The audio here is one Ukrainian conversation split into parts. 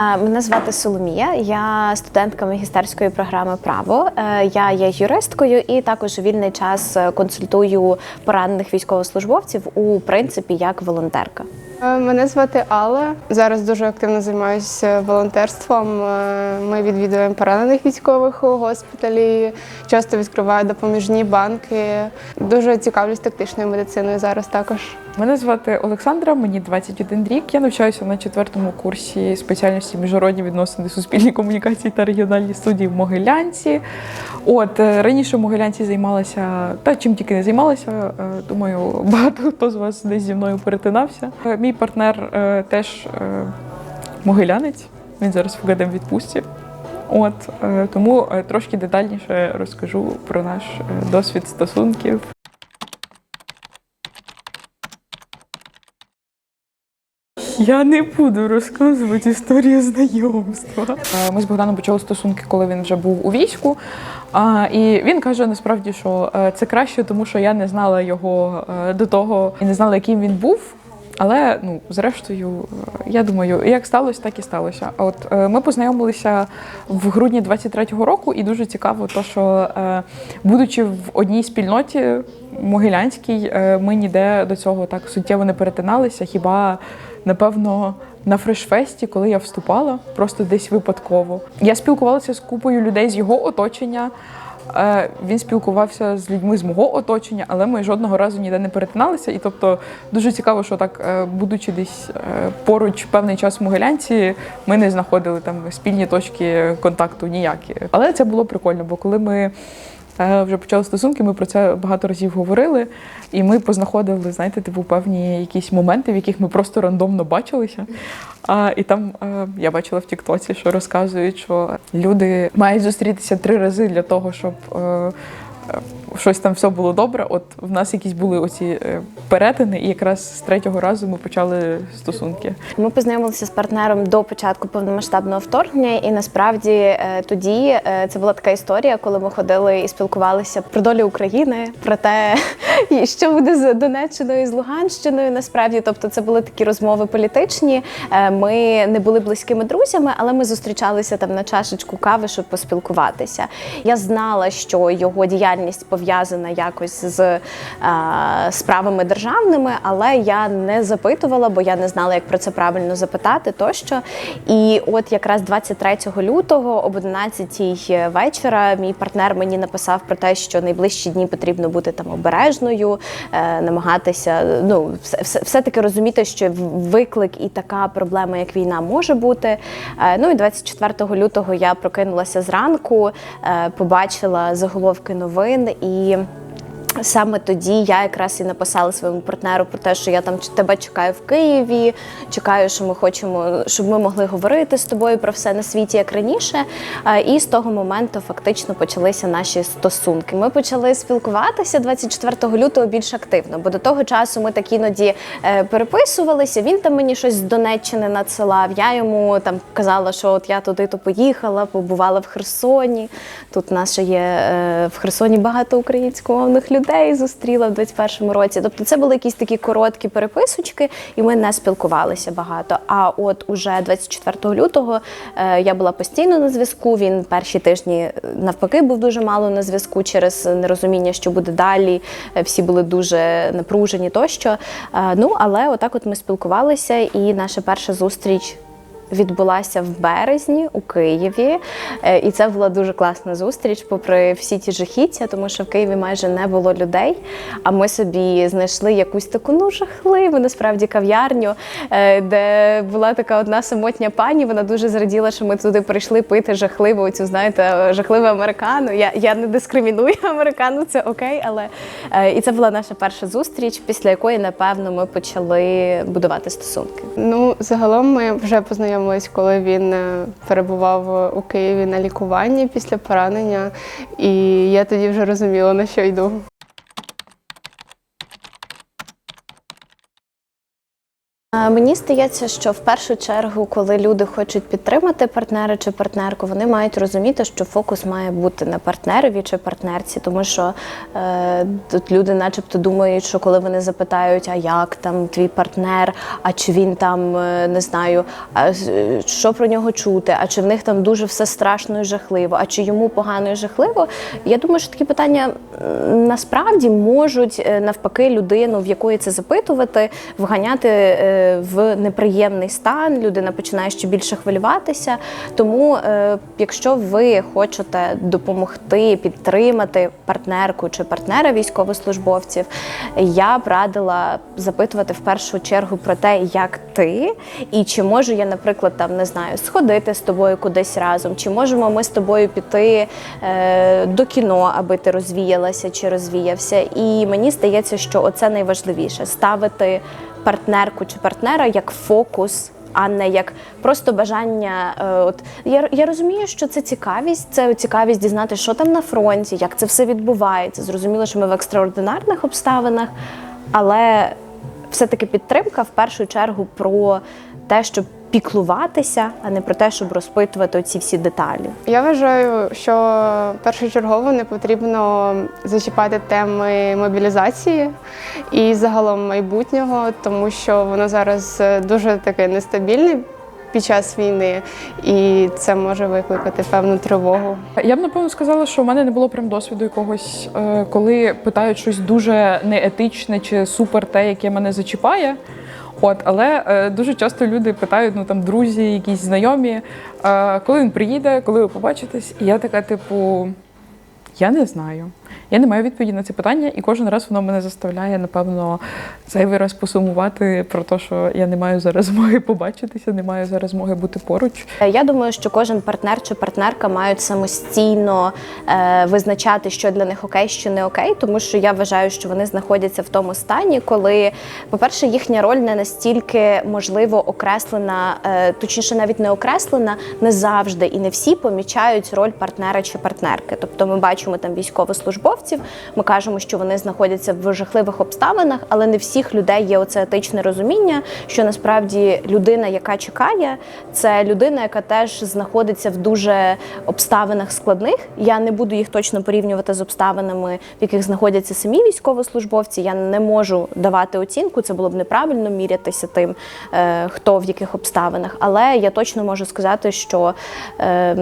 Мене звати Соломія, я студентка магістерської програми Право. Е, Я є юристкою і також вільний час е, консультую поранених військовослужбовців у принципі як волонтерка. Е, Мене звати Алла. Зараз дуже активно займаюся волонтерством. Е, Ми відвідуємо поранених військових у госпіталі, часто відкриваю допоміжні банки. Дуже цікавлюсь тактичною медициною зараз також. Мене звати Олександра, мені 21 рік. Я навчаюся на четвертому курсі спеціальності міжнародні відносини, суспільні комунікації та регіональні студії в Могилянці. От е, раніше в Могилянці займалася, та чим тільки не займалася. Думаю, багато хто з вас десь зі мною перетинався. Е, Мій партнер е, теж е, могилянець. Він зараз в ГДМ відпустці. От е, тому е, трошки детальніше розкажу про наш е, досвід стосунків. Я не буду розказувати історію знайомства. Е, Ми з Богданом почали стосунки, коли він вже був у війську. І він каже насправді, що це краще, тому що я не знала його до того і не знала, яким він був. Але ну, зрештою, е, я думаю, як сталося, так і сталося. От е, ми познайомилися в грудні 23-го року, і дуже цікаво, то що е, будучи в одній спільноті могилянській, ми ніде до цього так суттєво не перетиналися. Хіба напевно на фрешфесті, коли я вступала, просто десь випадково. Я спілкувалася з купою людей з його оточення. Е, Він спілкувався з людьми з мого оточення, але ми жодного разу ніде не перетиналися. І тобто дуже цікаво, що так, е, будучи десь е, поруч певний час в Могилянці, ми не знаходили там спільні точки контакту ніякі. Але це було прикольно, бо коли ми вже почали стосунки, ми про це багато разів говорили, і ми познаходили, знаєте, типу певні якісь моменти, в яких ми просто рандомно бачилися. А, і там е, я бачила в Тіктоці, що розказують, що люди мають зустрітися три рази для того, щоб е, е, щось там все було добре. От в нас якісь були оці е, перетини, і якраз з третього разу ми почали стосунки. Ми познайомилися з партнером до початку повномасштабного вторгнення, і насправді е, тоді е, це була така історія, коли ми ходили і спілкувалися про долю України, про те, і що буде з Донеччиною і з Луганщиною. Насправді, тобто, це були такі розмови політичні. Е, Ми не були близькими друзями, але ми зустрічалися там на чашечку кави, щоб поспілкуватися. Я знала, що його діяльність пов'язана якось з е, справами державними, але я не запитувала, бо я не знала, як про це правильно запитати тощо. І от якраз 23 лютого об 11 вечора мій партнер мені написав про те, що найближчі дні потрібно бути там обережною, е, намагатися ну все, все, все таки розуміти, що виклик і така проблема, як війна, може бути. Е, ну і 24 лютого я прокинулася зранку, е, побачила заголовки новин і. Саме тоді я якраз і написала своєму партнеру про те, що я там тебе чекаю в Києві, чекаю, що ми хочемо, щоб ми могли говорити з тобою про все на світі як раніше. І з того моменту фактично почалися наші стосунки. Ми почали спілкуватися 24 лютого більш активно, бо до того часу ми так іноді е, переписувалися. Він там мені щось з Донеччини надсилав. Я йому там казала, що от я туди то поїхала, побувала в Херсоні. Тут ще є е, в Херсоні багато українськомовних людей зустріла в 21-му році. Тобто це були якісь такі короткі переписочки, і ми не спілкувалися багато. А от уже 24 лютого е, я була постійно на зв'язку. Він перші тижні е, навпаки був дуже мало на зв'язку через нерозуміння, що буде далі. Е, Всі були дуже напружені тощо. Ну але отак, от ми спілкувалися, і наша перша зустріч відбулася в березні у Києві. Е, І це була дуже класна зустріч, попри всі ті жахіття, тому що в Києві майже не було людей. А ми собі знайшли якусь таку ну жахливу насправді кав'ярню, е, де була така одна самотня пані. Вона дуже зраділа, що ми туди прийшли пити жахливу оцю, знаєте, жахливу американу. Я, я не дискриміную американу, це окей, але е, і це була наша перша зустріч, після якої, напевно, ми почали будувати стосунки. Ну, загалом ми вже познайомились, коли він е, перебував у Києві на лікуванні після поранення, і я тоді вже розуміла, на що йду. Мені здається, що в першу чергу, коли люди хочуть підтримати партнера чи партнерку, вони мають розуміти, що фокус має бути на партнерові чи партнерці, тому що е, тут люди, начебто, думають, що коли вони запитають, а як там твій партнер, а чи він там е, не знаю, а що про нього чути, а чи в них там дуже все страшно і жахливо, а чи йому погано і жахливо. Я думаю, що такі питання насправді можуть е, навпаки людину, в якої це запитувати, вганяти е, в неприємний стан. Людина починає ще більше хвилюватися. Тому, е, якщо ви хочете допомогти підтримати партнерку чи партнера військовослужбовців, я б радила запитувати в першу чергу про те, як ти, і чи можу я, наприклад, там не знаю, сходити з тобою кудись разом, чи можемо ми з тобою піти е, до кіно, аби ти розвіялася чи розвіявся. І мені здається, що оце найважливіше ставити партнерку чи партнера як фокус. А не як просто бажання. Е, от я, я розумію, що це цікавість, це цікавість дізнати, що там на фронті, як це все відбувається. Зрозуміло, що ми в екстраординарних обставинах, але все-таки підтримка в першу чергу про те, щоб піклуватися, а не про те, щоб розпитувати оці всі деталі. Я вважаю, що першочергово не потрібно зачіпати теми мобілізації і загалом майбутнього, тому що воно зараз е, дуже таке нестабільне під час війни, і це може викликати певну тривогу. Я б напевно сказала, що в мене не було прям досвіду якогось, е, коли питають щось дуже неетичне чи супер те, яке мене зачіпає. От, але е, дуже часто люди питають, ну там друзі, якісь знайомі, е, коли він приїде, коли ви побачитесь, і я така, типу, я не знаю. Я не маю відповіді на ці питання, і кожен раз воно мене заставляє, напевно, зайвий раз посумувати про те, що я не маю зараз змоги побачитися, не маю зараз змоги бути поруч. Я думаю, що кожен партнер чи партнерка мають самостійно е, визначати, що для них окей, що не окей, тому що я вважаю, що вони знаходяться в тому стані, коли, по-перше, їхня роль не настільки можливо окреслена, е, точніше, навіть не окреслена, не завжди і не всі помічають роль партнера чи партнерки. Тобто, ми бачимо там військовослужбовців, ми кажемо, що вони знаходяться в жахливих обставинах, але не всіх людей є оце етичне розуміння, що насправді людина, яка чекає, це людина, яка теж знаходиться в дуже обставинах складних. Я не буду їх точно порівнювати з обставинами, в яких знаходяться самі військовослужбовці. Я не можу давати оцінку. Це було б неправильно мірятися тим, е, хто в яких обставинах. Але я точно можу сказати, що е,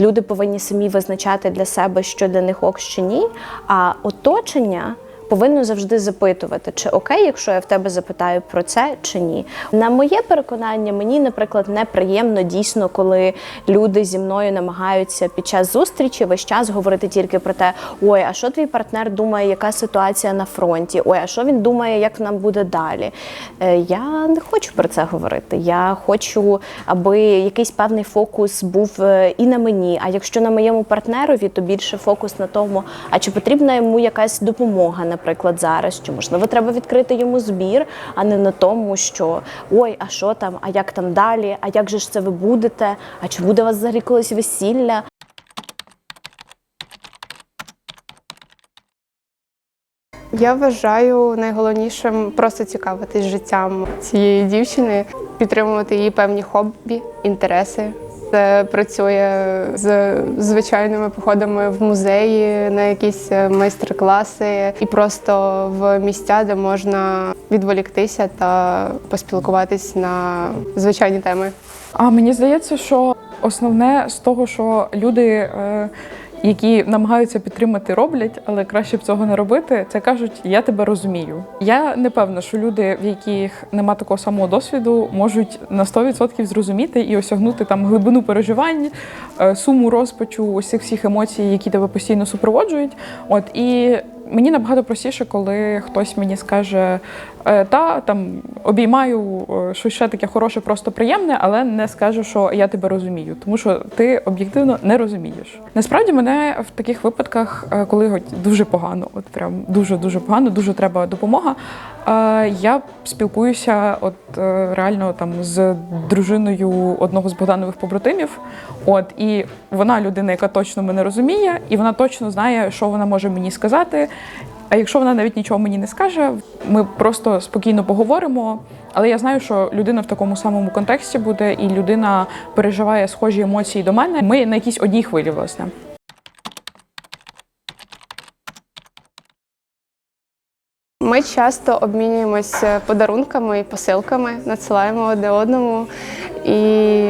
люди повинні самі визначати для себе, що для них ок, що ні. А оточення повинно завжди запитувати, чи окей, якщо я в тебе запитаю про це чи ні. На моє переконання, мені, наприклад, неприємно дійсно, коли люди зі мною намагаються під час зустрічі весь час говорити тільки про те, ой, а що твій партнер думає, яка ситуація на фронті? Ой, а що він думає, як нам буде далі? Е, Я не хочу про це говорити. Я хочу, аби якийсь певний фокус був е, і на мені. А якщо на моєму партнерові, то більше фокус на тому, а чи потрібна йому якась допомога, наприклад, зараз, чи можливо треба відкрити йому збір, а не на тому, що ой, а що там, а як там далі, а як же ж це ви будете? А чи буде у вас взагалі колись весілля? Я вважаю найголовнішим просто цікавитись життям цієї дівчини, підтримувати її певні хобі, інтереси. Це працює з звичайними походами в музеї на якісь е, майстер-класи і просто в місця, де можна відволіктися та поспілкуватись на звичайні теми. А мені здається, що основне з того, що люди, е, які намагаються підтримати, роблять, але краще б цього не робити, це кажуть, я тебе розумію. Я не певна, що люди, в яких нема такого самого досвіду, можуть на 100% зрозуміти і осягнути там глибину переживань, е, суму розпачу, ось цих всіх емоцій, які тебе постійно супроводжують. От і мені набагато простіше, коли хтось мені скаже, «Е, та там обіймаю е, щось ще таке хороше, просто приємне, але не скажу, що я тебе розумію, тому що ти об'єктивно не розумієш. Насправді мене в таких випадках, е, коли дуже погано, от прям дуже дуже погано, дуже треба допомога. Я спілкуюся, от е, реально там з дружиною одного з Богданових побратимів. От і вона людина, яка точно мене розуміє, і вона точно знає, що вона може мені сказати. А якщо вона навіть нічого мені не скаже, ми просто спокійно поговоримо. Але я знаю, що людина в такому самому контексті буде, і людина переживає схожі емоції до мене. Ми на якійсь одній хвилі, власне. Ми часто обмінюємося подарунками і посилками, надсилаємо одне одному і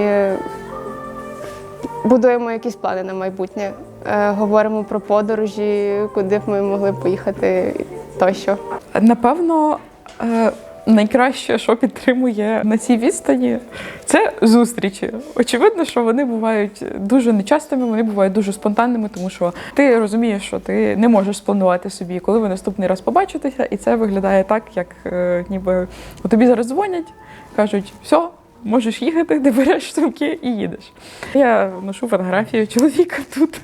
будуємо якісь плани на майбутнє. Е, Говоримо про подорожі, куди б ми могли поїхати тощо. Напевно, е, найкраще, що підтримує на цій відстані, це зустрічі. Очевидно, що вони бувають дуже нечастими, вони бувають дуже спонтанними, тому що ти розумієш, що ти не можеш спланувати собі, коли ви наступний раз побачитеся, і це виглядає так, як е, ніби от тобі зараз дзвонять, кажуть, все. Можеш їхати, ти береш сумки і їдеш. Я ношу фотографію чоловіка тут.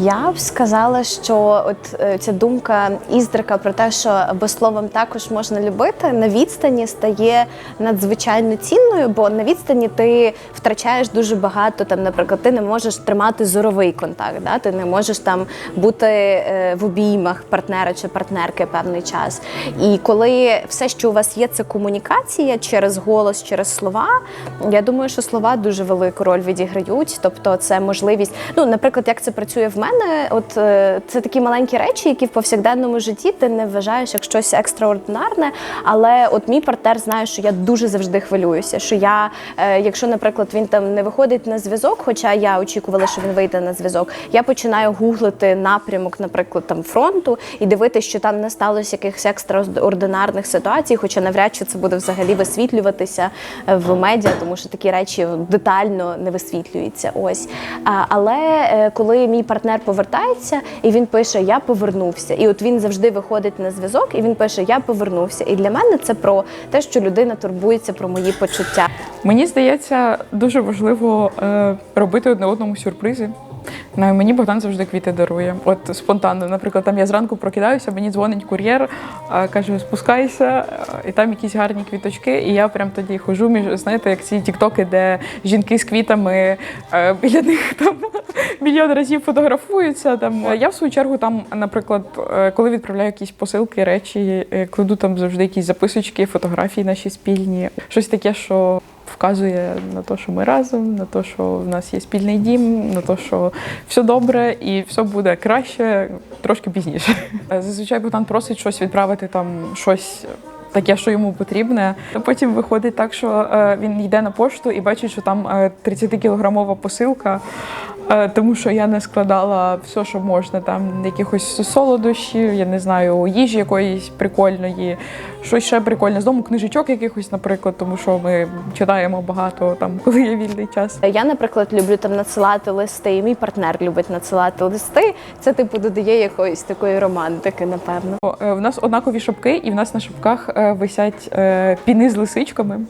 Я б сказала, що от е, ця думка іздрика про те, що бо словом також можна любити, на відстані стає надзвичайно цінною, бо на відстані ти втрачаєш дуже багато. Там, наприклад, ти не можеш тримати зоровий контакт, да? ти не можеш там бути е, в обіймах партнера чи партнерки певний час. І коли все, що у вас є, це комунікація через голос, через слова. Я думаю, що слова дуже велику роль відіграють. Тобто, це можливість, ну, наприклад, як це працює в мене, от е, це такі маленькі речі, які в повсякденному житті ти не вважаєш як щось екстраординарне. Але от мій партнер знає, що я дуже завжди хвилююся. Що я, е, якщо, наприклад, він там не виходить на зв'язок, хоча я очікувала, що він вийде на зв'язок, я починаю гуглити напрямок, наприклад, там фронту і дивитися, що там не сталося якихось екстраординарних ситуацій, хоча навряд чи це буде взагалі висвітлюватися е, в медіа, тому що такі речі детально не висвітлюються. Ось. Але е, коли мій партнер повертається і він пише Я повернувся, і от він завжди виходить на зв'язок, і він пише Я повернувся. І для мене це про те, що людина турбується про мої почуття. Мені здається, дуже важливо е, робити одне одному сюрпризи. На мені Богдан завжди квіти дарує. От спонтанно, наприклад, там я зранку прокидаюся, мені дзвонить кур'єр, каже, спускайся, і там якісь гарні квіточки. І я прям тоді хожу між знаєте, як ці тіктоки, де жінки з квітами е, біля них там мільйон разів фотографуються. Там я в свою чергу там, наприклад, е, коли відправляю якісь посилки, речі, е, кладу там завжди якісь записочки, фотографії наші спільні, щось таке, що. Вказує на те, що ми разом, на те, що в нас є спільний дім, на те, що все добре і все буде краще трошки пізніше. Зазвичай Богдан просить щось відправити там щось. Таке, що йому потрібне. Потім виходить так, що е, він йде на пошту і бачить, що там е, 30-кілограмова посилка, е, тому що я не складала все, що можна. Там якихось солодощів, я не знаю, їжі якоїсь прикольної, щось ще прикольне. З дому книжечок якихось, наприклад, тому що ми читаємо багато там, коли є вільний час. Я, наприклад, люблю там надсилати листи, і мій партнер любить надсилати листи. Це типу додає якоїсь такої романтики, напевно. Е, В нас однакові шапки, і в нас на шапках е, висять е, піни з лисичками.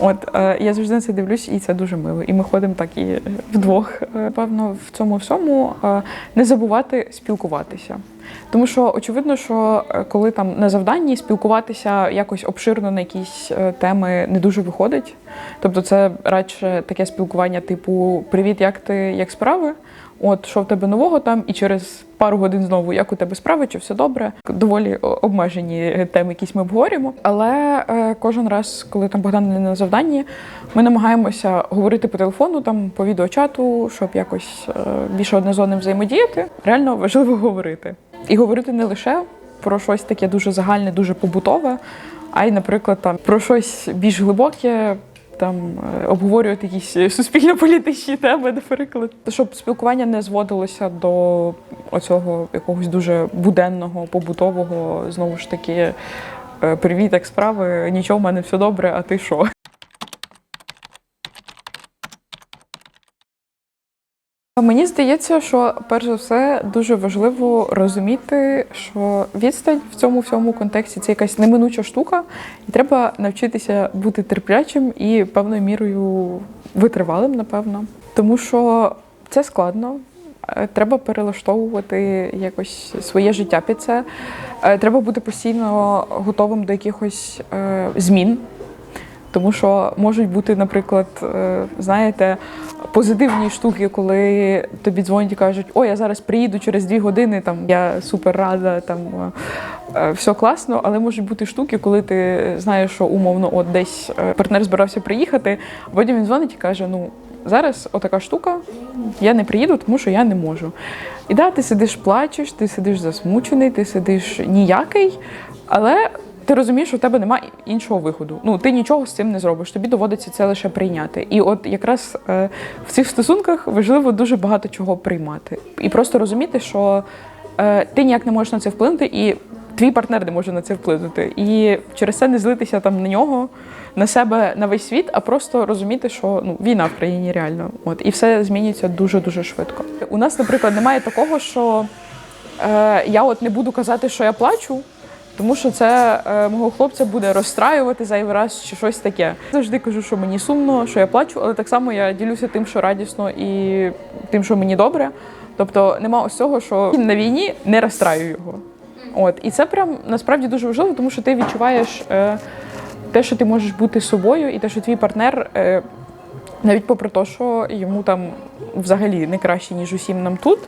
От е, я завжди на це дивлюсь, і це дуже мило. І ми ходимо так і вдвох. Е, Певно, в цьому всьому е, не забувати спілкуватися. Тому що очевидно, що е, коли там на завданні спілкуватися якось обширно на якісь е, теми не дуже виходить. Тобто, це радше таке спілкування, типу Привіт, як ти, як справи? От що в тебе нового там, і через пару годин знову, як у тебе справи, чи все добре. Доволі обмежені е, теми, якісь ми обговорюємо. Але е, кожен раз, коли там Богдан не на завданні, ми намагаємося говорити по телефону, там по відеочату, щоб якось е, більше одне з одним взаємодіяти. Реально важливо говорити. І говорити не лише про щось таке дуже загальне, дуже побутове, а й, наприклад, там про щось більш глибоке, там е, обговорювати якісь суспільно-політичні теми, наприклад, щоб спілкування не зводилося до оцього якогось дуже буденного, побутового, знову ж таки, е, привіт, як справи, нічого в мене все добре, а ти що? Мені здається, що перш за все дуже важливо розуміти, що відстань в цьому всьому контексті це якась неминуча штука, і треба навчитися бути терплячим і певною мірою витривалим, напевно. Тому що це складно. Е, Треба перелаштовувати якось своє життя під це. Е, Треба бути постійно готовим до якихось е, змін. Тому що можуть бути, наприклад, е, знаєте, позитивні штуки, коли тобі дзвонять і кажуть, о, я зараз приїду через дві години, там я супер рада, там е, е, все класно, але можуть бути штуки, коли ти знаєш, що умовно от десь партнер збирався приїхати, а потім він дзвонить і каже: ну. Зараз отака штука, я не приїду, тому що я не можу. І да, ти сидиш, плачеш, ти сидиш засмучений, ти сидиш ніякий, але ти розумієш, що у тебе немає іншого виходу. Ну ти нічого з цим не зробиш. Тобі доводиться це лише прийняти. І от якраз е, в цих стосунках важливо дуже багато чого приймати. І просто розуміти, що е, ти ніяк не можеш на це вплинути, і твій партнер не може на це вплинути. І через це не злитися там на нього, на себе, на весь світ, а просто розуміти, що ну війна в країні реально. От і все змінюється дуже дуже швидко. У нас, наприклад, немає такого, що е, я от не буду казати, що я плачу. Тому що це е, мого хлопця буде розстраювати зайвий раз чи щось таке. Завжди кажу, що мені сумно, що я плачу, але так само я ділюся тим, що радісно, і тим, що мені добре. Тобто нема ось цього, що на війні не розстраю його. От і це прям насправді дуже важливо, тому що ти відчуваєш е, те, що ти можеш бути собою, і те, що твій партнер. Е, навіть попри те, що йому там взагалі не краще, ніж усім нам тут,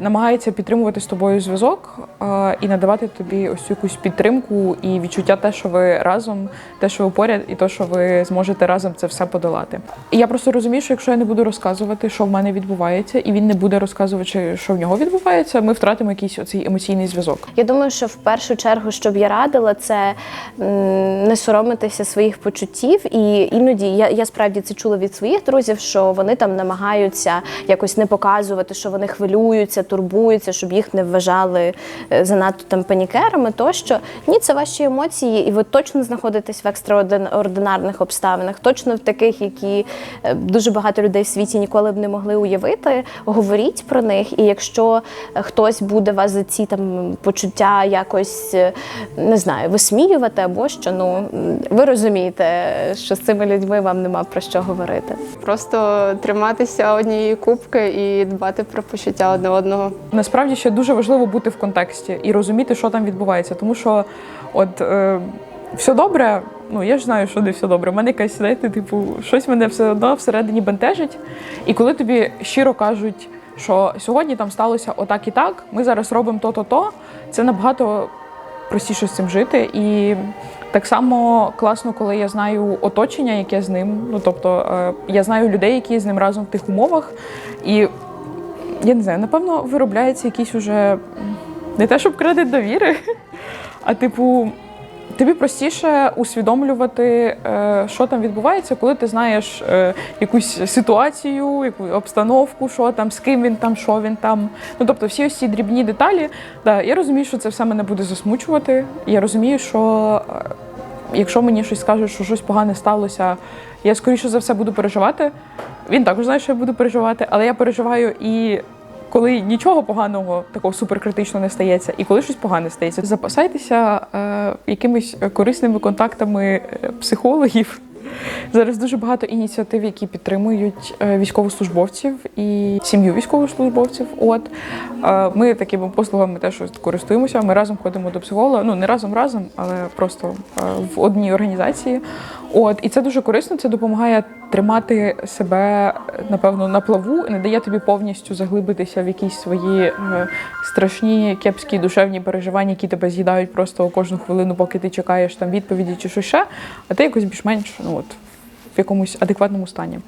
намагається підтримувати з тобою зв'язок е, і надавати тобі ось якусь підтримку і відчуття те, що ви разом, те, що ви поряд, і те, що ви зможете разом це все подолати. Я просто розумію, що якщо я не буду розказувати, що в мене відбувається, і він не буде розказувати, що в нього відбувається, ми втратимо якийсь оцей емоційний зв'язок. Я думаю, що в першу чергу, що б я радила, це не соромитися своїх почуттів. І іноді я, я справді це чула від своїх друзів, що вони там намагаються якось не показувати, що вони хвилюються, турбуються, щоб їх не вважали е, занадто там панікерами. Тощо ні, це ваші емоції, і ви точно знаходитесь в екстраординарних обставинах, точно в таких, які е, дуже багато людей в світі ніколи б не могли уявити. Говоріть про них, і якщо е, хтось буде вас за ці там почуття якось не знаю, висміювати або що, ну ви розумієте, що з цими людьми вам нема про що говорити. Просто триматися однієї кубки і дбати про почуття одне одного. Насправді ще дуже важливо бути в контексті і розуміти, що там відбувається. Тому що, от е, все добре, ну я ж знаю, що не все добре. У мене якась, знаєте, типу, щось мене все одно всередині бентежить. І коли тобі щиро кажуть, що сьогодні там сталося отак і так, ми зараз робимо то-то, то це набагато простіше з цим жити. І так само класно, коли я знаю оточення, яке з ним. Ну тобто е, я знаю людей, які з ним разом в тих умовах. І я не знаю, напевно, виробляється якийсь уже не те, щоб кредит довіри, а типу, тобі простіше усвідомлювати, е, що там відбувається, коли ти знаєш е, якусь ситуацію, яку обстановку, що там, з ким він там, що він там. Ну тобто, всі ось ці дрібні деталі. Да, я розумію, що це все мене буде засмучувати. Я розумію, що е, якщо мені щось скажуть, що щось погане сталося, я скоріше за все буду переживати. Він також знає, що я буду переживати, але я переживаю і коли нічого поганого, такого суперкритичного не стається, і коли щось погане стається. Запасайтеся е, якимись корисними контактами е, психологів. Зараз дуже багато ініціатив, які підтримують е, військовослужбовців і сім'ю військовослужбовців. От е, ми такими послугами теж користуємося. Ми разом ходимо до психолога. Ну не разом разом, але просто в одній організації. От і це дуже корисно. Це допомагає тримати себе напевно на плаву, не дає тобі повністю заглибитися в якісь свої е, страшні кепські душевні переживання, які тебе з'їдають просто кожну хвилину, поки ти чекаєш там відповіді чи що ще. А ти якось більш-менш ну от в якомусь адекватному стані.